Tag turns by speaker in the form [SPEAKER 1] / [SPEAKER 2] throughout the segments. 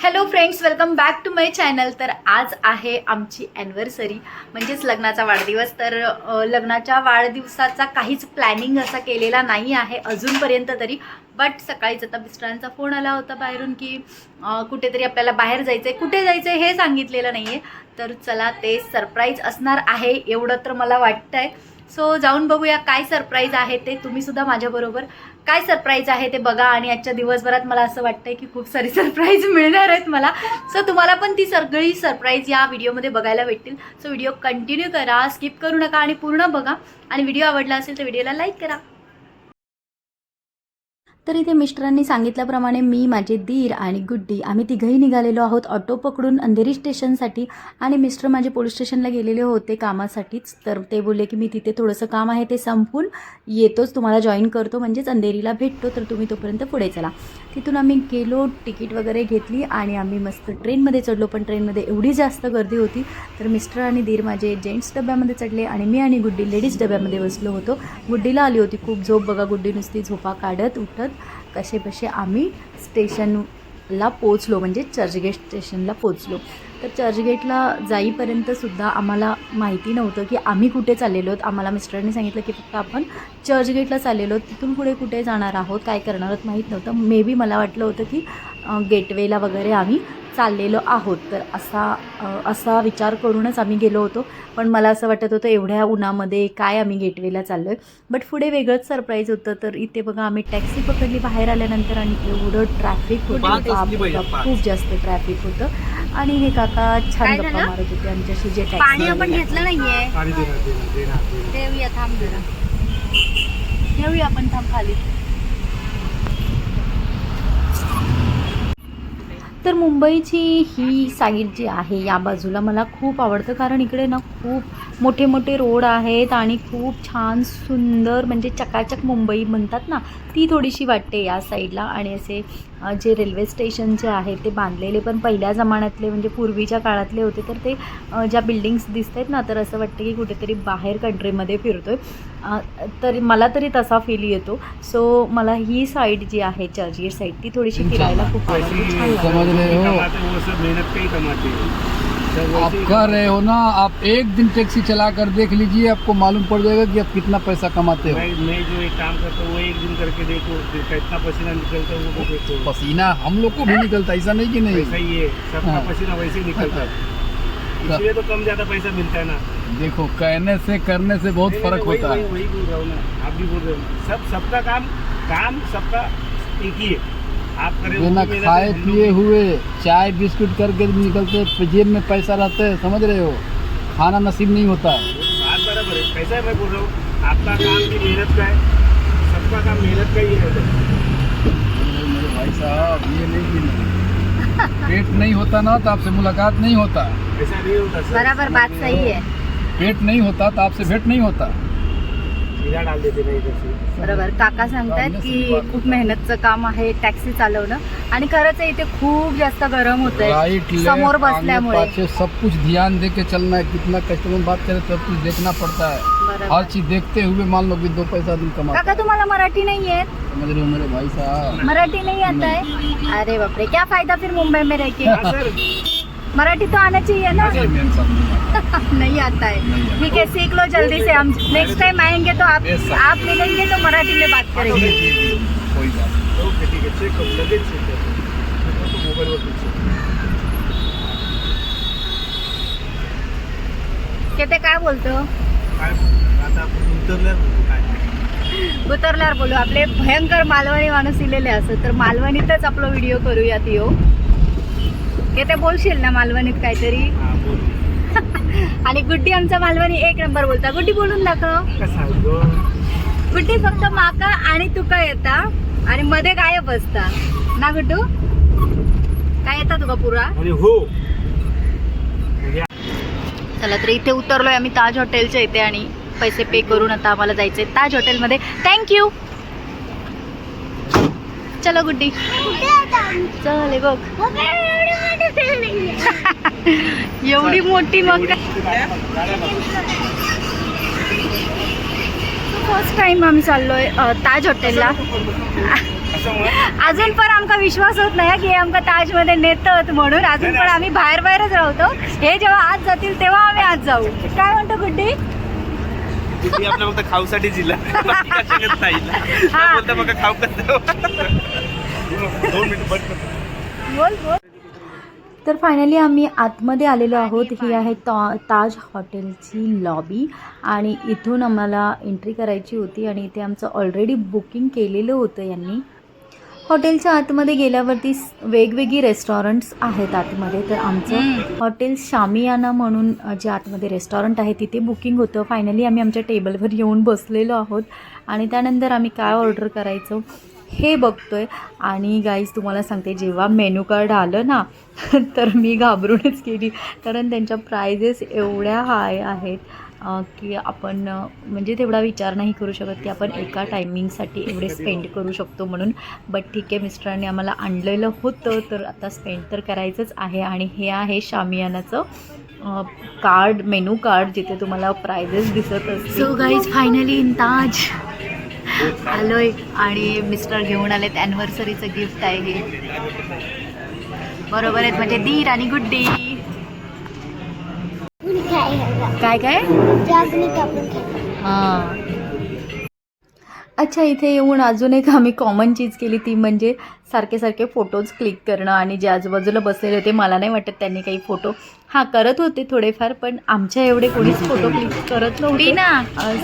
[SPEAKER 1] Hello friends welcome back to my channel तर आज आहे आमची ॲनिव्हर्सरी म्हणजेच लग्नाचा वाढदिवस. तर लग्नाच्या वाढदिवसाचा काहीच प्लॅनिंग असा केलेला नाही आहे अजूनपर्यंत तरी. बट सकाळीच आता मिस्टरांचा फोन आला होता बाहेरून की कुठेतरी आपल्याला बाहेर जायचं आहे कुठे जायचं आहे हे सांगितलेलं नाही आहे तर चला ते सरप्राईज असणार आहे एवढं तर मला वाटतं आहे सो जाऊन बघूया काय सरप्राईज आहे ते. तुम्ही सुद्धा माझ्याबरोबर काय सरप्राईज आहे ते बघा आणि आजच्या दिवसभरात मला असं वाटतंय की खूप सारी सरप्राईज मिळणार आहेत मला. सो तुम्हाला पण ती सगळी सरप्राईज या व्हिडिओमध्ये बघायला भेटतील. सो व्हिडिओ कंटिन्यू करा स्किप करू नका आणि पूर्ण बघा. आणि व्हिडिओ आवडला असेल तर व्हिडिओला लाईक करा. तर इथे मिस्टरांनी सांगितल्याप्रमाणे मी माझे दीर आणि गुड्डी आम्ही तिघंही निघालेलो आहोत ऑटो पकडून अंधेरी स्टेशनसाठी आणि मिस्टर माझे पोलीस स्टेशनला गेलेले होते कामासाठीच. तर ते बोलले की मी तिथे थोडंसं काम आहे ते संपून येतोच तुम्हाला जॉईन करतो म्हणजेच अंधेरीला भेटतो तर तुम्ही तोपर्यंत पुढे चला. तिथून आम्ही गेलो तिकीट वगैरे घेतली आणि आम्ही मस्त ट्रेनमध्ये चढलो. पण ट्रेनमध्ये एवढी जास्त गर्दी होती तर मिस्टर आणि दीर माझे जेंट्स डब्यामध्ये चढले आणि मी आणि गुड्डी लेडीज डब्यामध्ये बसलो होतो. गुड्डीला आली होती खूप झोप. बघा गुड्डी नुसती झोपा काढत उठत कसे आम्ही स्टेशन ला पोचलो म्हणजे चर्चगेट स्टेशनला पोचलो तर चर्चगेटला जाईपर्यंत सुद्धा आम्हाला माहिती नव्हतं की आम्ही कुठे चाललेलो आहोत. आम्हाला मिस्टरांनी सांगितलं की फक्त आपण चर्चगेटला चाललेलो आहोत. तिथून पुढे कुठे जाणार आहोत काय करणार आहोत माहीत नव्हतं. मे बी मला वाटलं होतं की गेटवेला वगैरे आम्ही चाललेलो आहोत. तर असा असा विचार करूनच आम्ही गेलो होतो. पण मला असं वाटत होतं एवढ्या उन्हामध्ये काय आम्ही गेटवेला चाललो आहे बट पुढे वेगळंच सरप्राईज होतं. तर इथे बघा आम्ही टॅक्सी पकडली बाहेर आल्यानंतर आणि एवढं ट्रॅफिक होतं. खूप जास्त ट्रॅफिक होतं. आणि हे काका छान गप्पा? मारत होते आमच्याशी जे
[SPEAKER 2] पाणी
[SPEAKER 1] टॅक्सी
[SPEAKER 2] आपण घेतलं नाहीये. देऊया थांब जरा.
[SPEAKER 1] आपण थांब खाली. तर मुंबईची ही साईड जी आहे या बाजूला मला खूप आवडतं. कारण इकडे ना खूप मोठे मोठे रोड आहेत आणि खूप छान सुंदर म्हणजे चकाचक मुंबई म्हणतात ना ती थोडीशी वाटते या साईडला. आणि असे जे रेल्वे स्टेशन जे आहे ते बांधलेले पण पहिल्या जमान्यातले म्हणजे पूर्वीच्या काळातले होते तर ते ज्या बिल्डिंग्स दिसत आहेत ना तर असं वाटतं की कुठेतरी बाहेर कंट्रीमध्ये फिरतोय. अ, तर मला तरी तसा फील येतो. सो मला ही साईड जी आहे चर्चगेट साईड ती थोडीशी फिरायला खूप आवडते. छान
[SPEAKER 3] आप कह रहे हो ना आप एक दिन टैक्सी चला कर देख लीजिए आपको मालूम पड़ जाएगा कि आप कितना पैसा कमाते हो।
[SPEAKER 4] मैं मैं जो एक काम करता हूँ वो एक दिन करके देखो कितना पसीना निकलता है वो देखो।
[SPEAKER 3] पसीना हम लोग को भी निकलता है, ऐसा नहीं कि नहीं।
[SPEAKER 4] वैसा ही सबका
[SPEAKER 3] हाँ।
[SPEAKER 4] पसीना वैसे ही निकलता है। इसलिए तो कम ज़्यादा पैसा मिलता है ना।
[SPEAKER 3] देखो कहने से करने से बहुत फ़र्क होता है।
[SPEAKER 4] वही बोल रहा हूँ आप भी बोल रहे हो। सब सबका काम काम सबका एक ही है। करें
[SPEAKER 3] बिना खाए पिए हुए चाय बिस्कुट करके निकलते जेब में पैसा रहते है समझ रहे हो? खाना नसीब नहीं होता। है
[SPEAKER 4] बात बराबर है कैसा मैं बोल रहा हूँ। आपका काम भी मेहनत का है सबका काम मेहनत का ही है।
[SPEAKER 3] मेरे भाई साहब ये नहीं पेट नहीं होता ना तो आपसे मुलाकात नहीं होता।
[SPEAKER 4] ऐसा नहीं होता
[SPEAKER 2] बराबर बात सही है।
[SPEAKER 3] पेट नहीं होता तो आपसे भेंट नहीं होता।
[SPEAKER 1] बरोबर. काका सांगतायत की खूप मेहनतचं काम आहे टॅक्सी चालवणं. आणि खरंच इथे खूप जास्त गरम होत आहे समोर बसल्यामुळे.
[SPEAKER 3] सब कुछ ध्यान दे के चलना है। कितना कस्टमर बात करे सब कुछ देखना पड़ता है। हर चीज देखते हुए मान लो कि दो पैसा दिन कमा
[SPEAKER 1] काका तुम्हाला मराठी नाही येत?
[SPEAKER 3] समझ रहे हो मेरे भाई साहब?
[SPEAKER 1] मराठी नहीं आता है अरे बाप रे क्या फायदा फिर मुंबई में रह के? मराठी तो आना चाहिए ना?
[SPEAKER 3] नहीं,
[SPEAKER 1] आता है। ठीक है सीख लो जल्दी से हम नेक्स्ट टाइम आएंगे तो आप. आप मिलेंगे तो मराठी में बात करेंगे
[SPEAKER 4] है तो
[SPEAKER 1] काय बोलतो?
[SPEAKER 4] काय आता आपण उतरल्यावर
[SPEAKER 1] बोलू आपले भयंकर मालवणी माणूस इलेले असत तर मालवणीतच आपला व्हिडिओ करूयात यो. ते ते बोलशील ना मालवणीत काहीतरी?
[SPEAKER 4] हा बोल.
[SPEAKER 1] आणि गुड्डी आमचा मालवणी एक नंबर बोलता. गुड्डी बोलून दाखव. गुड्डी फक्त माका आणि तुका येता आणि मध्ये गायब असता. ना गुड्डू? काय येता तुका पुरा?
[SPEAKER 4] हो.
[SPEAKER 1] चला तर इथे उतरलोय आम्ही ताज हॉटेलच्या इथे आणि पैसे पे करून आता आम्हाला जायचंय ताज हॉटेलमध्ये. थँक्यू चलो गुड्डी. चल बघ. एवढी मोठी मग फर्स्ट टाइम आम्ही चाललोय ताज हॉटेलला.
[SPEAKER 2] अजून पण आमका विश्वास होत नाही की आमका ताजमध्ये नेतात म्हणून. अजून पण आम्ही बाहेर बाहेरच राहतो. हे जेव्हा आज जातील तेव्हा आम्ही आज जाऊ. काय म्हणतो गुड्डी?
[SPEAKER 4] ती आपल्या फक्त खाऊसाठी जिल्हा.
[SPEAKER 2] बोल बोल.
[SPEAKER 1] तर फायनली आम्ही आतमध्ये आलेलो आहोत. ही आहे ता ताज हॉटेलची लॉबी आणि इथून आम्हाला एंट्री करायची होती आणि इथे आमचं ऑलरेडी बुकिंग केलेलं होतं यांनी. हॉटेलच्या आतमध्ये गेल्यावरती वेगवेगळी रेस्टॉरंट्स आहेत आतमध्ये. तर आमचं हॉटेल शामियाना म्हणून जे आतमध्ये रेस्टॉरंट आहे तिथे बुकिंग होतं. फायनली आम्ही आमच्या टेबलवर येऊन बसलेलो आहोत. आणि त्यानंतर आम्ही काय ऑर्डर करायचं? हे बघतो आहे आणि गाईज तुम्हाला सांगते जेव्हा मेनू कार्ड आलं ना तर मी घाबरूनच गेली. कारण त्यांच्या प्राइजेस एवढ्या हाय आहेत की आपण म्हणजे तेवढा विचार नाही करू शकत की आपण एका टायमिंगसाठी एवढे स्पेंड करू शकतो म्हणून. बट ठीक आहे मिस्टरांनी आम्हाला आणलेलं होतं तर आता स्पेंड तर करायचंच आहे. आणि हे आहे शामियानाचं कार्ड मेनू कार्ड जिथे तुम्हाला प्राइजेस दिसत असतो सो गाईज फायनली इन आलोय आणि मिस्टर घेऊन आलेत. ॲनिव्हर्सरीचं गिफ्ट आहे हे. बरोबर आहेत. म्हणजे दीर आणि गुड्डी. काय काय? हां. अच्छा इथे येऊन अजून एक आम्ही कॉमन चीज केली ती म्हणजे सारखे सारखे फोटोज क्लिक करणं आणि जे आजूबाजूला बसलेले होते मला नाही वाटत त्यांनी काही फोटो हां करत होते थोडेफार पण आमच्या एवढे कोणीच फोटो क्लिक करत नव्हते.
[SPEAKER 2] ना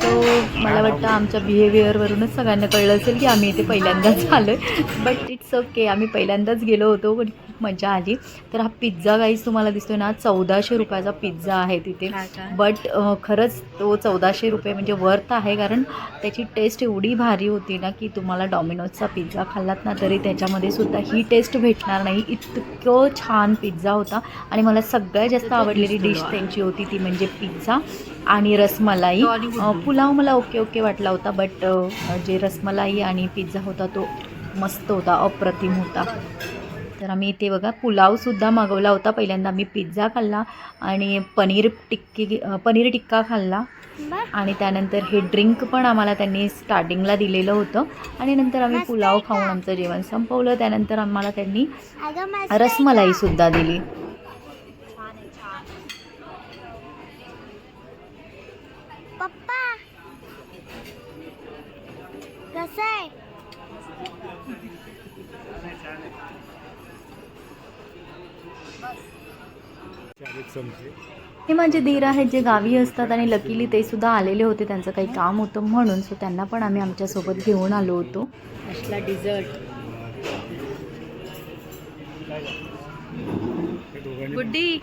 [SPEAKER 1] सो मला वाटतं आमच्या बिहेवियरवरूनच सगळ्यांना कळलं असेल की आम्ही इथे पहिल्यांदाच आलो आहे बट इट्स ओके आम्ही पहिल्यांदाच गेलो होतो. पण खूप मजा आली. तर हा पिझ्झा गाईज तुम्हाला दिसतोय ना चौदाशे रुपयाचा पिझ्झा आहे तिथे. बट खरंच तो चौदाशे रुपये म्हणजे वर्थ आहे कारण त्याची टेस्ट एवढी भारी होती ना की तुम्हाला डॉमिनोजचा पिझ्झा खाल्लात ना तरी त्याच्यामध्ये सुद्धा ही टेस्ट भेटणार नाही. इतकं छान पिझ्झा होता. आणि मला सगळ्यात जास्त आवडलेली डिश त्यांची होती ती म्हणजे पिझ्झा आणि रसमलाई. पुलाव मला ओके ओके वाटला होता बट जे रसमलाई आणि पिझ्झा होता तो मस्त होता अप्रतिम होता. तर आम्ही इथे बघा पुलावसुद्धा मागवला होता. पहिल्यांदा आम्ही पिझ्झा खाल्ला आणि पनीर टिक्की पनीर टिक्का खाल्ला. आणि त्यानंतर हे ड्रिंक पण आम्हाला त्यांनी स्टार्टिंगला दिलेलं होतं. आणि नंतर आम्ही पुलाव खाऊन आमचं जेवण संपवलं. त्यानंतर आम्हाला त्यांनी रसमलाईसुद्धा दिली.
[SPEAKER 2] कसं आहे?
[SPEAKER 1] हे माझे दीर आहेत जे गावी असतात आणि लकीली ते सुद्धा आलेले होते. त्यांचं काही काम होतं म्हणून सो त्यांना पण आम्ही आमच्यासोबत घेऊन आलो होतो. असला डिझर्ट गुड्डी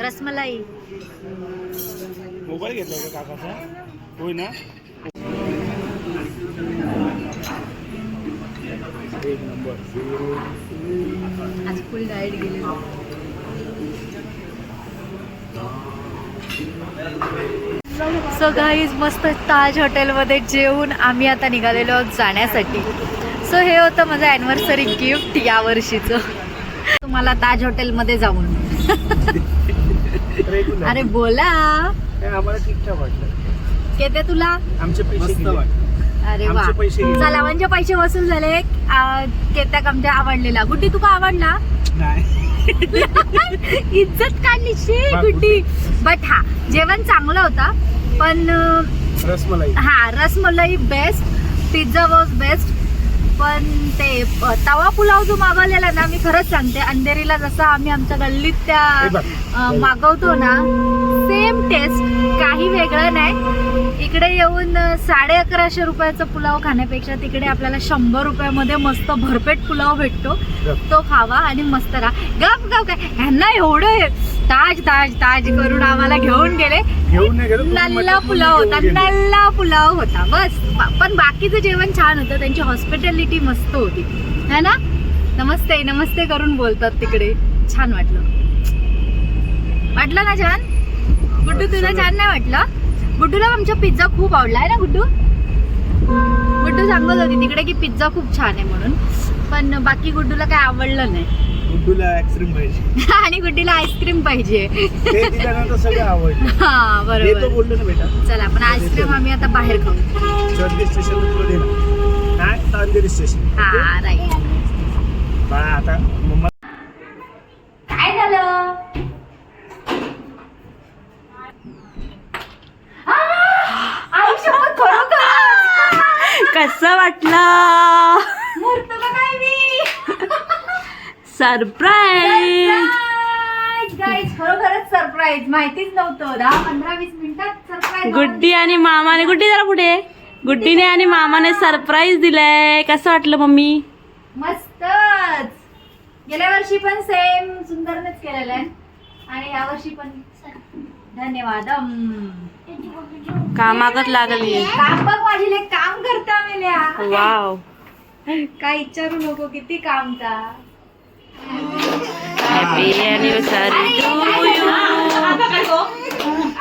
[SPEAKER 1] रसमलाई.
[SPEAKER 4] मोबाईल घेतला का काकाचा? होय ना? एक नंबर.
[SPEAKER 1] फुल डाएट गेलेलो सो गाईज मस्त ताज हॉटेलमध्ये जेवून आम्ही आता निघालेलो आहोत जाण्यासाठी. सो हे होतं माझं ॲनिव्हर्सरी गिफ्ट यावर्षीचं तुम्हाला ताज हॉटेलमध्ये जाऊन. अरे बोला.
[SPEAKER 4] आम्हाला वाटलं.
[SPEAKER 1] केते तुला?
[SPEAKER 4] आमचे पैसे गेले.
[SPEAKER 1] अरे वा.
[SPEAKER 4] आमचे पैसे गेले.
[SPEAKER 1] चला म्हणजे पैसे वसूल झाले. आ, केत्याक आमच्या आवडलेला. गुड्डी तुका आवडला?
[SPEAKER 4] नाही.
[SPEAKER 1] इज्जत काढली शे गुड्डी. बट हा जेवण चांगलं होता पण अं,
[SPEAKER 4] रसमलाई.
[SPEAKER 1] हा rasmalai best pizza was best पण ते तवा पुलाव जो मागवलेला ना मी खरंच सांगते अंधेरीला जसा आम्ही आमच्या गल्लीत त्या मागवतो ना सेम टेस्ट काही वेगळं नाही. इकडे येऊन साडे अकराशे रुपयाचा पुलाव खाण्यापेक्षा तिकडे आपल्याला शंभर रुपयामध्ये मस्त भरपेट पुलाव भेटतो. तो खावा आणि मस्त राहा. गप गप काय ह्यांना एवढं ताज ताज ताज करून आम्हाला घेऊन गेले. नल्ला पुलाव होता नल्ला पुलाव होता. बस. पण बाकीचं जेवण छान होतं. त्यांची हॉस्पिटॅलिटी मस्त होती. है ना? नमस्ते नमस्ते करून बोलतात तिकडे. छान वाटलं. वाटलं ना छान? गुड्डू तुला छान नाही वाटलं? गुड्डूला आमचा पिझ्झा खूप आवडला आहे ना गुड्डू? गुड्डू सांगत होती तिकडे की पिझ्झा खूप छान आहे म्हणून. पण बाकी गुड्डूला काय आवडलं नाही.
[SPEAKER 4] गुड्डूला पाहिजे.
[SPEAKER 1] आणि गुड्डीला आईस्क्रीम पाहिजे. हा बरोबर. चला पण आईस्क्रीम आम्ही आता बाहेर खाऊ.
[SPEAKER 4] स्टेशन
[SPEAKER 2] हा राईट.
[SPEAKER 4] आता
[SPEAKER 2] काय झालं?
[SPEAKER 5] कसं वाटलं? सरप्राईज
[SPEAKER 2] गाईज खरोखरच सरप्राईज माहितीच नव्हतं. दहा पंधरा वीस मिनिटात सरप्राईज
[SPEAKER 5] गुड्डी आणि मामाने गुड्डी जरा पुढे. गुड्डीने आणि मामाने सरप्राईज दिलंय. कसं वाटलं मम्मी?
[SPEAKER 2] मस्तच. गेल्या वर्षी पण सेम सुंदरनेच केलेलं आहे. आणि या वर्षी पण धन्यवाद
[SPEAKER 5] कामाकच लागली?
[SPEAKER 2] काम बघ माझी लेक काम करता मेल्या.
[SPEAKER 5] वाव.
[SPEAKER 2] काय विचारू नको किती काम
[SPEAKER 5] हॅपी अॅनिव्हर्सरी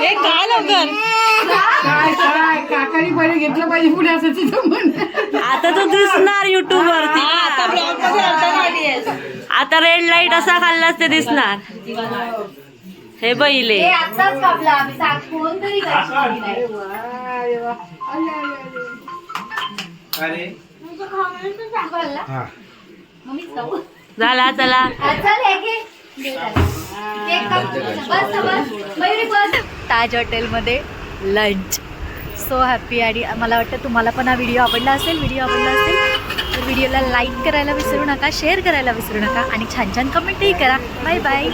[SPEAKER 5] ये.
[SPEAKER 6] काय
[SPEAKER 5] लवकर?
[SPEAKER 7] काय काय काकाने पहिले घेतलं पाहिजे पुढे असं तिथं म्हण
[SPEAKER 5] आता तो दिसणार युट्यूब वरती. आता रेड लाइट असा खाल्लाच ते दिसणार. हे बैले
[SPEAKER 2] हे कापला आम्ही. फोन तरी.
[SPEAKER 5] झाला चला.
[SPEAKER 2] चल हे घे. ताज हॉटेलमध्ये लंच सो हॅपी आणि मला वाटतं तुम्हाला पण हा व्हिडिओ आवडला असेल व्हिडिओ आवडला असेल तर व्हिडिओला लाईक करायला विसरू नका शेअर करायला विसरू नका आणि छान छान कमेंटही करा. Bye bye